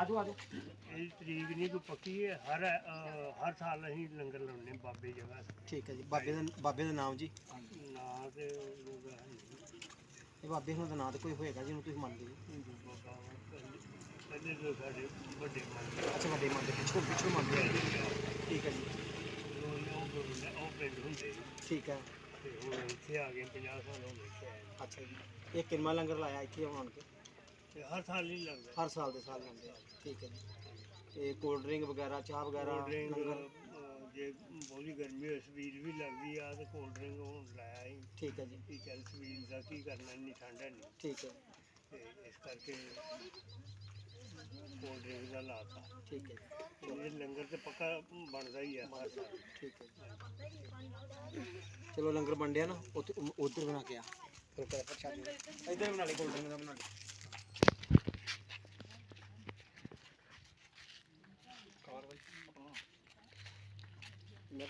ਤਰੀਕ ਨਹੀਂ ਕੋਈ ਪੱਕੀ ਹੈ। ਹਰ ਅ, ਹਰ ਸਾਲ ਅਸੀਂ ਲੰਗਰ ਲਾਉਂਦੇ ਬਾਬੇ ਜਗ੍ਹਾ। ਠੀਕ ਹੈ ਜੀ। ਬਾਬੇ ਦਾ ਬਾਬੇ ਦਾ ਨਾਮ ਜੀ। ਨਾ ਤੇ ਉਹਦਾ ਹੈ ਨਹੀਂ। ਇਹ ਬਾਬੇ ਹੁਣ ਦਾ ਨਾਮ ਤਾਂ ਕੋਈ ਹੋਏਗਾ ਜਿਹਨੂੰ ਤੁਸੀਂ ਮੰਨਦੇ ਜੀ ਹਿੰਦੂ ਬਾਬਾ ਵਾ, ਪਹਿਲੇ- ਪਹਿਲੇ ਤੋਂ ਸਾਡੇ ਵੱਡੇ ਮੰਨਦੇ ਅੱਛਾ ਵੱਡੇ ਮੰਨਦੇ ਪਿੱਛੋਂ ਪਿੱਛੋਂ ਮੰਨਦੇ ਆ ਠੀਕ ਹੈ ਜੀ। ਉਹ ਉਹ ਗੁਰੂ ਨੇ ਉਹ ਪਿੰਡ ਹੁੰਦੇ ਸੀ। ਠੀਕ ਹੈ। ਤੇ ਹੁਣ ਇੱਥੇ ਆ ਗਏ 50 ਸਾਲ ਹੋ ਗਏ ਇੱਥੇ ਆਏ ਨੂੰ। ਅੱਛਾ ਜੀ। ਇਹ ਕਿੰਨਾ ਲੰਗਰ ਲਾਇਆ ਇੱਥੇ ਆਉਣ ਕੇ? ਤੇ ਹਰ ਸਾਲ ਨਹੀਂ ਲੱਗਦਾ ਹਰ ਸਾਲ ਦੇ ਸਾਲ ਆ ਠੀਕ ਹੈ ਜੀ। ਤੇ ਕੋਲਡ ਡਰਿੰਕ ਵਗੈਰਾ ਚਾਹ ਵਗੈਰਾ ਕੋਲਡ ਡਰਿੰਕ ਲੰਗਰ ਅ, ਜੇ ਬਹੁਤੀ ਗਰਮੀ ਹੋਏ ਸਵੀਲ ਵੀ ਲੱਗਦੀ ਆ ਤੇ ਕੋਲਡ ਡਰਿੰਕ ਹੁਣ ਲਾਇਆ ਸੀ ਠੀਕ ਹੈ ਜੀ। ਕਿ ਚੱਲ ਸਵੀਲ ਦਾ ਕੀ ਕਰਨਾ ਇੰਨੀ ਠੰਡ ਹੈ ਨਹੀਂ ਠੀਕ ਹੈ। ਤੇ ਇਸ ਕਰਕੇ ਕੋਲਡ ਡਰਿੰਕ ਦਾ ਲਾਤਾ। ਠੀਕ ਹੈ ਜੀ। ਇਹ ਲੰਗਰ ਤੇ ਪੱਕਾ ਬਣਦਾ ਹੀ ਆ ਹਰ ਸਾਲ। ਠੀਕ ਹੈ ਚਲੋ ਲੰਗਰ ਵੰਡਿਆ ਨਾ ਉੱਥੇ ਉਧਰ ਬਣਾ ਕੇ ਆ। ਫਿਰ ਕਰ ਪ੍ਰਸ਼ਾਦ ਇੱਧਰ ਬਣਾ ਲਈ ਕੋਲਡ ਡਰਿੰਕ ਦਾ ਬਣਾ ਲਈ। No